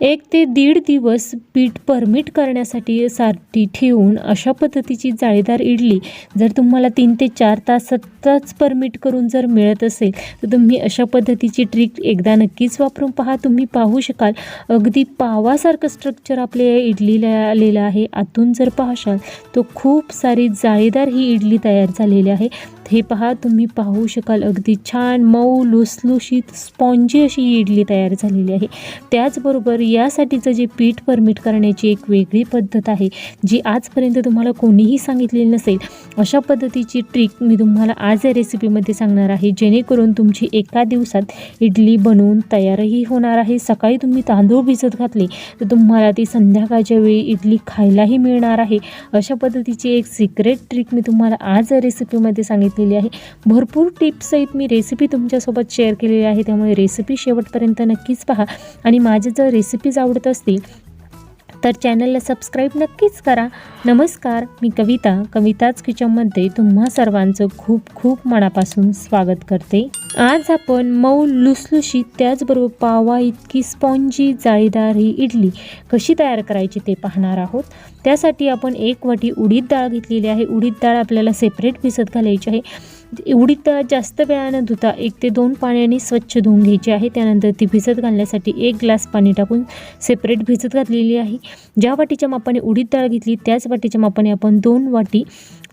एक ते दीड दिवस पीठ परमिट करण्यासाठी साठी ठेवून अशा पद्धतीची जाळीदार इडली जर तुम्हाला तीन ते चार तासातच परमिट करून जर मिळत असेल तर तुम्ही अशा पद्धतीची ट्रिक एकदा नक्कीच वापरून पहा. तुम्ही पाहू शकाल अगदी पावासारखं स्ट्रक्चर आपल्या या इडलीला आलेलं आहे. आतून जर पाहशाल तो खूप सारी जाळीदार ही इडली तयार झालेली आहे. हे पहा तुम्ही पाहू शकाल अगदी छान मऊ लुसलुशीत स्पॉन्जी अशी ही इडली तयार झालेली आहे. त्याचबरोबर यासाठीचं जे पीठ परमिट करण्याची एक वेगळी पद्धत आहे जी आजपर्यंत तुम्हाला कोणीही सांगितलेली नसेल. अशा पद्धतीची ट्रिक मी तुम्हाला आज या रेसिपीमध्ये सांगणार आहे जेणेकरून तुमची एका दिवसात इडली बनवून तयारही होणार आहे. सकाळी तुम्ही तांदूळ भिजत घातले तर तुम्हाला ती संध्याकाळच्या वेळी इडली खायलाही मिळणार आहे. अशा पद्धतीची एक सिक्रेट ट्रिक मी तुम्हाला आज या रेसिपीमध्ये सांगितलेली आहे. भरपूर टिप्ससहित मी रेसिपी तुमच्यासोबत शेअर केलेली आहे. त्यामुळे रेसिपी शेवटपर्यंत नक्कीच पहा. आणि माझ्या जर रेसिपीज आवडत असतील तर चॅनलला सबस्क्राईब नक्कीच करा. नमस्कार मी कविता. कविताच किचनमध्ये तुम्हा सर्वांचं खूप खूप मनापासून स्वागत करते. आज आपण मऊ लुसलुशीत त्याचबरोबर पावा इतकी स्पॉन्जी जाळीदार ही इडली कशी तयार करायची ते पाहणार आहोत. त्यासाठी आपण एक वाटी उडीद डाळ घेतलेली आहे. उडीद डाळ आपल्याला सेपरेट भिजत घालायची आहे. उडीद डाळ जास्त वेळानं धुता एक ते दोन पाण्याने स्वच्छ धुवून घ्यायची आहे. त्यानंतर ती भिजत घालण्यासाठी एक ग्लास पाणी टाकून सेपरेट भिजत घातलेली आहे. ज्या वाटीच्या मापाने उडीद डाळ घेतली त्याच वाटीच्या मापाने आपण दोन वाटी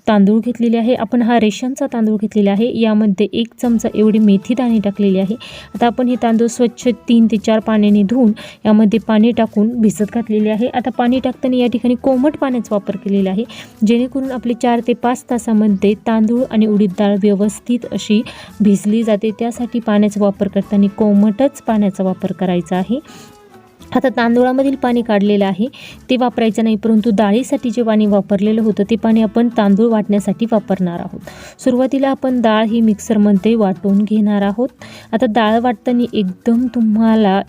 तांदूळ घेतलेले आहे. आपण हा रेशनचा तांदूळ घेतलेला आहे. यामध्ये एक चमचा एवढी मेथी दाणे टाकलेली आहे. आता आपण हे तांदूळ स्वच्छ तीन ते चार पाण्याने धुवून यामध्ये पाणी टाकून भिजत घातलेले आहे. आता पाणी टाकताना या ठिकाणी कोमट पाण्याचा वापर केलेला आहे. जेणेकरून आपले चार ते पाच तासामध्ये तांदूळ आणि उडीद डाळ व्यवस्थित अशी भिजली जाते. त्यासाठी पाण्याचा वापर करताना कोमटच पाण्याचा वापर करायचा आहे. आता तांदूळामधील पाणी काढलेलं आहे. ते वापरायचं नाही परंतु डाळीसाठी जे पाणी वापरलेलं होतं ते पाणी आपण तांदूळ वाटण्यासाठी वापरणार आहोत. सुरुवातीला आपण डाळ ही मिक्सरमध्ये वाटून घेणार आहोत. आता डाळ वाटताना एकदम तुम्हाला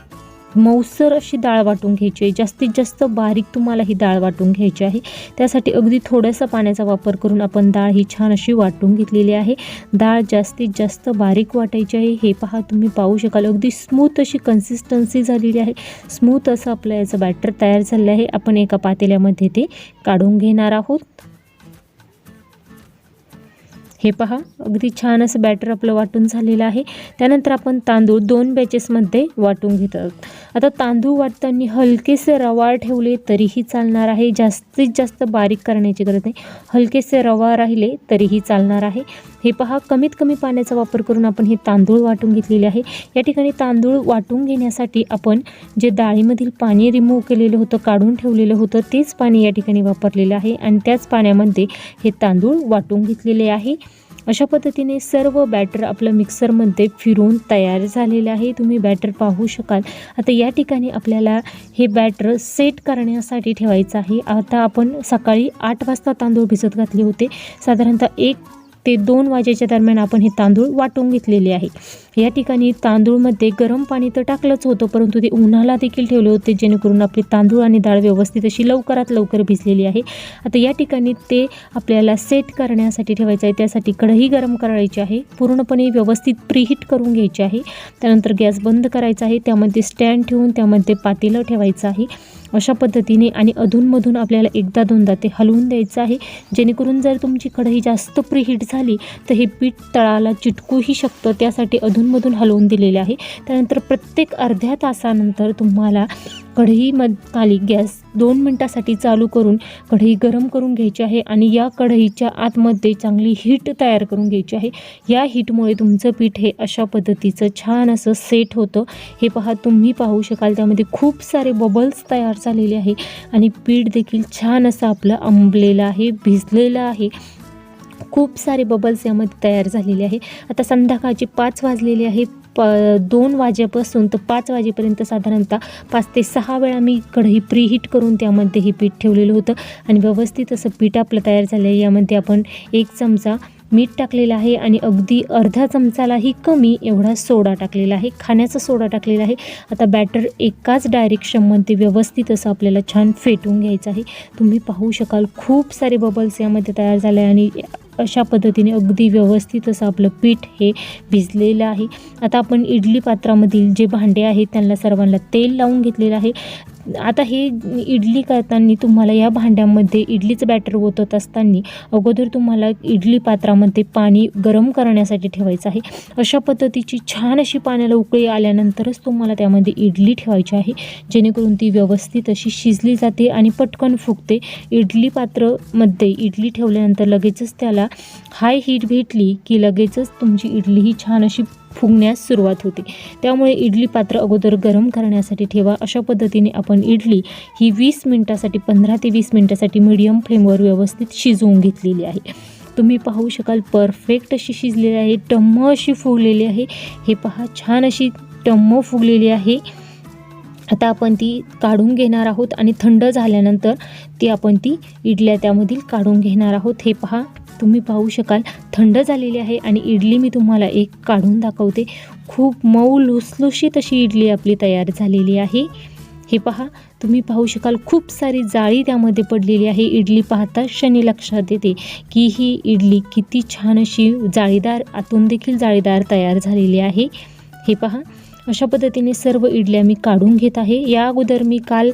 मऊसर अशी डाळ वाटून घ्यायची आहे. जास्तीत जास्त बारीक तुम्हाला ही डाळ वाटून घ्यायची आहे. त्यासाठी अगदी थोडंसं पाण्याचा वापर करून आपण डाळ ही छान अशी वाटून घेतलेली आहे. डाळ जास्तीत जास्त बारीक वाटायची आहे. हे पहा तुम्ही पाहू शकाल. अगदी स्मूथ अशी कन्सिस्टन्सी झालेली आहे. स्मूथ असं आपलं याचं बॅटर तयार झालेलं आहे. आपण एका पातेल्यामध्ये ते काढून घेणार आहोत. हे पहा अगदी छान असं बॅटर आपलं वाटून झालेलं आहे. त्यानंतर आपण तांदूळ दोन बॅचेसमध्ये वाटून घेत. आहोत आता तांदूळ वाटताना हलकेसे रवा ठेवले तरीही चालणार आहे. जास्तीत जास्त बारीक करण्याची गरज नाही. हलकेसे रवा राहिले तरीही चालणार आहे. हे पहा कमीत कमी पाण्याचा वापर करून आपण हे तांदूळ वाटून घेतलेले आहे. या ठिकाणी तांदूळ वाटून घेण्यासाठी आपण जे डाळीमधील पाणी रिमूव्ह केलेलं होतं काढून ठेवलेलं होतं तेच पाणी या ठिकाणी वापरलेलं आहे. आणि त्याच पाण्यामध्ये हे तांदूळ वाटून घेतलेले आहे. अशा पद्धतीने सर्व बॅटर आपलं मिक्सरमध्ये फिरून तयार झालेले आहे. तुम्ही बॅटर पाहू शकाल. आता या ठिकाणी आपल्याला हे बॅटर सेट करण्यासाठी ठेवायचं आहे. आता आपण सकाळी आठ वाजता तांदूळ भिजत घातले होते. साधारणतः एक ते दोन वाजेच्या दरम्यान आपण हे तांदूळ वाटून घेतलेले आहे. या ठिकाणी तांदूळमध्ये गरम पाणी तर टाकलंच होतं परंतु ते उन्हाला देखील ठेवले होते जेणेकरून आपली तांदूळ आणि डाळ व्यवस्थित अशी लवकरात लवकर भिजलेली आहे. आता या ठिकाणी ते आपल्याला सेट करण्यासाठी ठेवायचं आहे त्यासाठी कढई गरम करायची आहे पूर्णपणे व्यवस्थित प्रीहीट करून घ्यायची आहे त्यानंतर गॅस बंद करायचा आहे त्यामध्ये स्टँड ठेवून त्यामध्ये पातेलं ठेवायचं आहे. अशा पद्धतीने आणि अधूनमधून आपल्याला एकदा दोनदा ते हलवून द्यायचं आहे जेणेकरून जर तुमची कढई जास्त प्रीहीट झाली तर हे पीठ तळाला चिटकूही शकतं त्यासाठी अधून मधून हलवून दिलेले आहे. त्यानंतर प्रत्येक अर्ध्या तासानंतर तुम्हाला कढईमध खाली गॅस दोन मिनटासाठी चालू करून कढई गरम करून घ्यायची आहे आणि या कढईच्या आतमध्ये चांगली हीट तयार करून घ्यायची आहे. या हीटमुळे तुमचं पीठ हे अशा पद्धतीचं छान असं सेट होतं. हे पहा तुम्ही पाहू शकाल त्यामध्ये खूप सारे बबल्स तयार झालेले आहे आणि पीठ देखील छान असं आपलं आंबलेलं आहे भिजलेलं आहे. खूप सारे बबल्स यामध्ये तयार झालेले आहे. आता संध्याकाळची पाच वाजलेली आहे. प दोन वाजेपासून तर पाच वाजेपर्यंत साधारणतः पाच ते सहा वेळा मी कढई प्रीहीट करून त्यामध्ये हे पीठ ठेवलेलं होतं. आणि व्यवस्थित असं पीठ आपलं तयार झालं आहे. यामध्ये आपण एक चमचा मीठ टाकलेलं आहे आणि अगदी अर्धा चमचालाही कमी एवढा सोडा टाकलेला आहे. खाण्याचा सोडा टाकलेला आहे. आता बॅटर एकाच डायरेक्शनमध्ये व्यवस्थित असं आपल्याला छान फेटून घ्यायचं आहे. तुम्ही पाहू शकाल खूप सारे बबल्स यामध्ये तयार झाले आणि अशा पद्धतीने अगदी व्यवस्थित असं आपलं पीठ हे भिजलेलं आहे. आता आपण इडली पात्रामधील जे भांडे आहेत त्यांना सर्वांना तेल लावून घेतलेलं आहे. आता हे इडली करताना तुम्हाला या भांड्यामध्ये इडलीचं बॅटर ओतत असताना अगोदर तुम्हाला इडली पात्रामध्ये पाणी गरम करण्यासाठी ठेवायचं आहे. अशा पद्धतीची छान अशी पाण्याला उकळी आल्यानंतरच तुम्हाला त्यामध्ये इडली ठेवायची आहे. जेणेकरून ती व्यवस्थित अशी शिजली जाते आणि पटकन फुगते. इडली पात्रमध्ये इडली ठेवल्यानंतर लगेचच त्याला हाय हीट भेटली की लगेचच तुमची इडली ही छान अशी फुगण्यास सुरुवात होते. त्यामुळे इडली पात्र अगोदर गरम करण्यासाठी ठेवा. अशा पद्धतीने आपण इडली ही वीस मिनटासाठी पंधरा ते वीस मिनटासाठी मीडियम फ्लेमवर व्यवस्थित शिजवून घेतलेली आहे. तुम्ही पाहू शकाल परफेक्ट अशी शिजलेली आहे टम्म अशी फुगलेली आहे. हे पहा छान अशी टम्म फुगलेली आहे. आता आपण ती काढून घेणार आहोत आणि थंड झाल्यानंतर ती आपण ती इडल्या त्यामधील काढून घेणार आहोत. हे पहा तुम्ही पाहू शकाल थंड झालेली आहे आणि इडली मी तुम्हाला एक काढून दाखवते. खूप मऊ लुसलुशीत अशी इडली आपली तयार झालेली आहे. हे पहा तुम्ही पाहू शकाल खूप सारी जाळी त्यामध्ये पडलेली आहे. इडली पाहता क्षणी लक्षात येते की ही इडली किती छान अशी जाळीदार आतून देखील जाळीदार तयार झालेली आहे. हे पहा अशा पद्धतीने सर्व इडल्या मी काढून घेत आहे. या अगोदर मी काल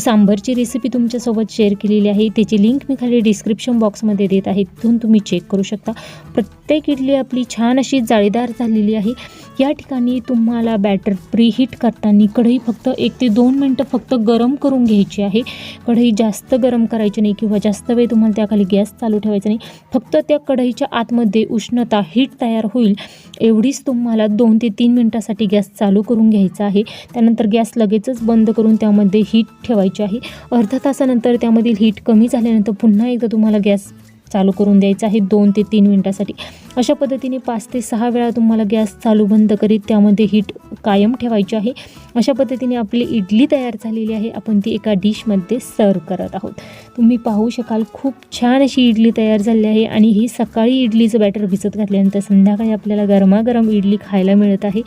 सांबरची सांबारची रेसिपी तुमच्यासोबत शेअर केलेली आहे. त्याची लिंक मी खाली डिस्क्रिप्शन बॉक्समध्ये देत आहे. तिथून तुम्ही चेक करू शकता. प्रत्येक इडली आपली छान अशी जाळीदार झालेली आहे. या ठिकाणी तुम्हाला बॅटर प्रीहीट करताना कढई फक्त एक ते दोन मिनटं फक्त गरम करून घ्यायची आहे. कढई जास्त गरम करायची नाही किंवा जास्त वेळ तुम्हाला त्याखाली गॅस चालू ठेवायचा नाही. फक्त त्या कढईच्या आतमध्ये उष्णता हीट तयार होईल. एवढीच तुम्हाला दोन ते तीन मिनटासाठी गॅस चालू चालू करून घ्यायचा आहे. त्यानंतर गॅस लगेचच बंद करून त्यामध्ये हीट ठेवायची आहे. अर्धा तासानंतर त्यामधील हीट कमी झाल्यानंतर पुन्हा एकदा तुम्हाला गॅस चालू करून द्यायचा आहे दोन ते तीन मिनटासाठी. अशा पद्धतीने पाच ते सहा वेळा तुम्हाला गॅस चालू बंद करीत त्यामध्ये हीट कायम ठेवायची आहे. अशा पद्धतीने आपली इडली तयार झालेली आहे. आपण ती एका डिशमध्ये सर्व करत आहोत. तुम्ही पाहू शकाल खूप छान अशी इडली तयार झाली आहे आणि ही सकाळी इडलीचं बॅटर भिजत घातल्यानंतर संध्याकाळी आपल्याला गरमागरम इडली खायला मिळत आहे.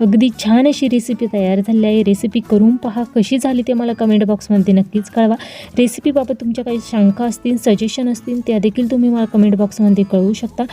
अगदी छान अशी रेसिपी तयार झाली आहे. रेसिपी करून पहा कशी झाली ते मला कमेंट बॉक्समध्ये नक्कीच कळवा. रेसिपीबाबत तुमच्या काही शंका असतील सजेशन असतील त्या देखील तुम्ही मला कमेंट बॉक्समध्ये कळवू शकता.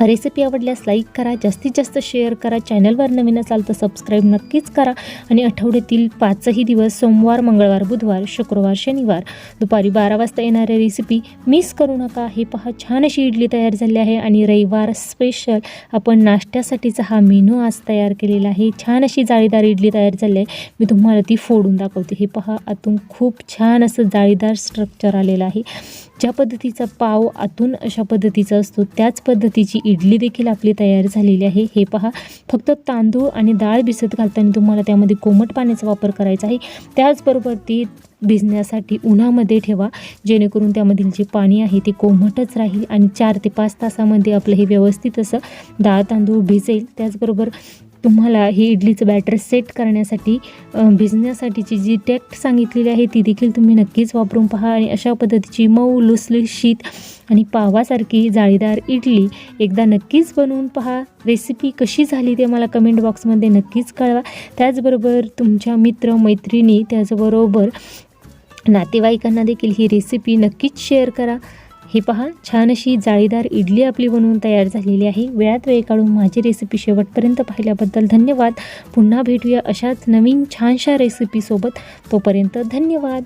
रेसिपी आवडल्यास लाईक करा जास्तीत जास्त शेअर करा चॅनलवर नवीन असाल तर सबस्क्राईब नक्कीच करा आणि आठवड्यातील पाचही दिवस सोमवार मंगळवार बुधवार शुक्रवार शनिवार दुपारी बारा वाजता येणाऱ्या रेसिपी मिस करू नका. हे पहा छान अशी इडली तयार झाली आहे आणि रविवार स्पेशल आपण नाश्त्यासाठीचा हा मेनू आज तयार केलेला आहे. छान अशी जाळीदार इडली तयार झाली आहे. मी तुम्हाला ती फोडून दाखवते. हे पहा आतून खूप छान असं जाळीदार स्ट्रक्चर आलेलं आहे. ज्या पद्धतीचा पाव आतून अशा पद्धतीचा असतो त्याच पद्धतीची इडली देखील आपली तयार झालेली आहे. हे पहा फक्त तांदूळ आणि डाळ भिजत घालताना तुम्हाला त्यामध्ये कोमट पाण्याचा वापर करायचा आहे. त्याचबरोबर ती भिजण्यासाठी उन्हामध्ये ठेवा जेणेकरून त्यामधील जे पाणी आहे ते कोमटच राहील आणि चार ते पाच तासामध्ये आपलं हे व्यवस्थित असं डाळ तांदूळ भिजेल. त्याचबरोबर तुम्हाला हे इडलीचं बॅटर सेट करण्यासाठी भिजण्यासाठीची जी टेक्ट सांगितलेली आहे ती देखील तुम्ही नक्कीच वापरून पहा. आणि अशा पद्धतीची मऊ लुसलुशीत आणि पावासारखी जाळीदार इडली एकदा नक्कीच बनवून पहा. रेसिपी कशी झाली ते मला कमेंट बॉक्समध्ये नक्कीच कळवा. त्याचबरोबर तुमच्या मित्र मैत्रिणी त्याचबरोबर नातेवाईकांना देखील ही रेसिपी नक्कीच शेअर करा. हे पहा छान अशी जाळीदार इडली आपली बनवून तयार झालेली आहे. वेळात वेळ काढून माझी रेसिपी शेवटपर्यंत पाहिल्याबद्दल धन्यवाद. पुन्हा भेटूया अशाच नवीन छानशा रेसिपीसोबत तोपर्यंत धन्यवाद.